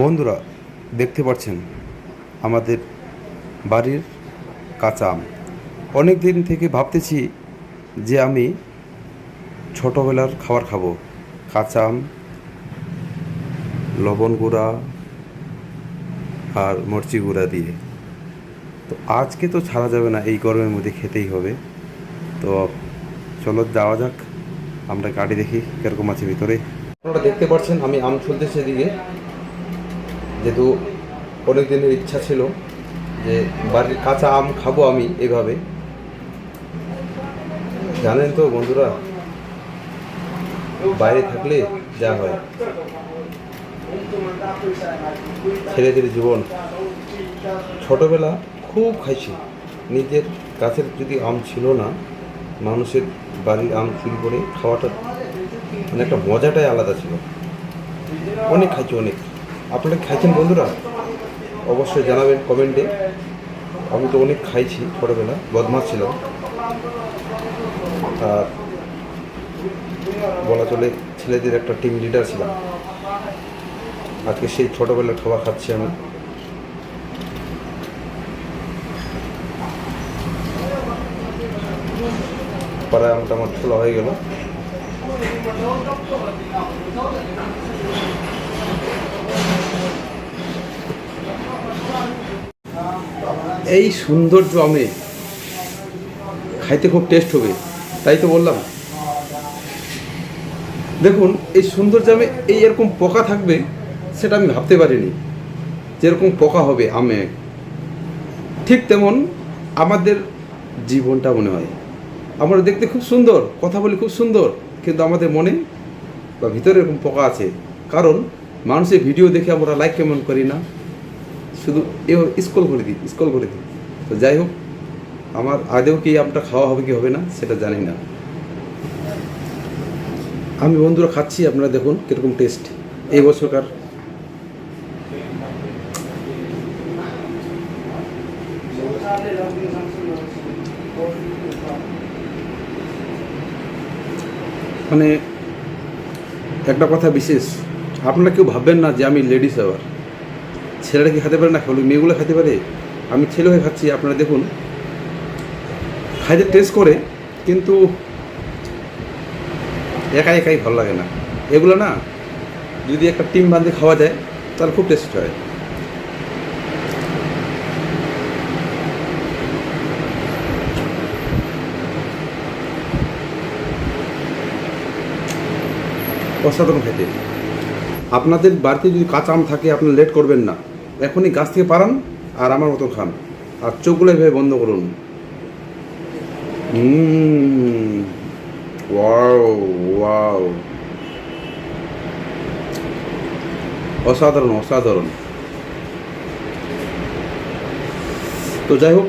বন্ধুরা, দেখতে পাচ্ছেন আমাদের বাড়ির কাঁচা আম। অনেক দিন থেকে ভাবতেছি যে আমি ছোটোবেলার খাবার খাব। কাঁচা আম, লবণ গুঁড়া আর মরচি গুঁড়া দিয়ে। তো আজকে তো ছাড়া যাবে না, এই গরমের মধ্যে খেতেই হবে। তো চলো যাওয়া যাক, আমরা গাড়ি দেখি কীরকম আছে ভিতরে। আপনারা দেখতে পাচ্ছেন, আমি আম ছুলতেছি এদিকে। যেহেতু অনেক দিনের ইচ্ছা ছিল যে বাড়ির কাঁচা আম খাব আমি এভাবে। জানেন তো বন্ধুরা, বাইরে থাকলে যা হয়। ছেলেদের জীবন। ছোটবেলা খুব খাইছি। নিজের গাছের যদি আম ছিল না, মানুষের বাড়ির আম চুরি করে খাওয়াটা মানে একটা মজাটাই আলাদা ছিল। অনেক খাইছি অনেক। আপনারা খাইছেন বন্ধুরা? অবশ্যই জানাবেন কমেন্টে। আমি তো অনেক খাইছি ছোটোবেলা বদমাস ছিলাম আর বলা চলে ছেলেদের একটা টিম লিডার ছিলাম। আজকে সেই ছোটোবেলার খাবার খাচ্ছি আমি। পরে আমটা আমার ছোলা হয়ে গেল। এই সৌন্দর্য আমে খাইতে খুব টেস্ট হবে, তাই তো বললাম। দেখুন, এই সৌন্দর্য আমে এই এরকম পোকা থাকবে, সেটা আমি ভাবতে পারিনি যেরকম পোকা হবে আমে। ঠিক তেমন আমাদের জীবনটা মনে হয়। আমরা দেখতে খুব সুন্দর, কথা বলি খুব সুন্দর, কিন্তু আমাদের মনে বা ভিতরে এরকম পোকা আছে। কারণ মানুষের ভিডিও দেখে আমরা লাইক কেমন করি না। শুধু এ স্কল করে দিই, স্কল করে দিই। তো যাই হোক, আমার আদেও কি আমটা খাওয়া হবে কি হবে না, সেটা জানি না। আমি বন্ধুরা খাচ্ছি, আপনারা দেখুন কীরকম টেস্ট এই বছরকার মানে একটা কথা বিশেষ, আপনারা কেউ ভাববেন না যে আমি লেডিস আবার ছেলেরা কি খেতে পারে না খালি মেয়েগুলো খেতে পারে? আমি ছেলে হয়ে খাচ্ছি, আপনারা দেখুন। খাইতে টেস্ট করে, কিন্তু একা একাই ভালো লাগে না। এগুলো না, যদি একটা টিম বাঁধে খাওয়া যায়, তাহলে খুব টেস্ট হয়। অসাধারণ খেতে। আপনাদের বাড়িতে যদি কাঁচা আম থাকে আপনি লেট করবেন না। এখনই গাছ থেকে পারান আর আমার মতো খান। আর চোখগুলো এভাবে বন্ধ করুন। অসাধারণ অসাধারণ। তো যাই হোক,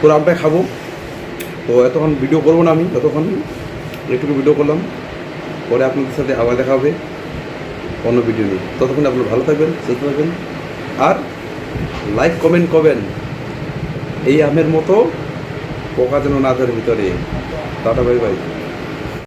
পুরো আমটাই খাব। তো এতক্ষণ ভিডিও করব না আমি ততক্ষণ একটু ভিডিও করলাম। পরে আপনাদের সাথে আবার দেখা হবে। অন্য ভিডিও নিয়ে। ততক্ষণ আপনারা ভালো থাকবেন, সুস্থ থাকবেন, আর লাইক কমেন্ট করবেন। এই আমের মতো পোকা যেন না ভিতরে। Tata bye bye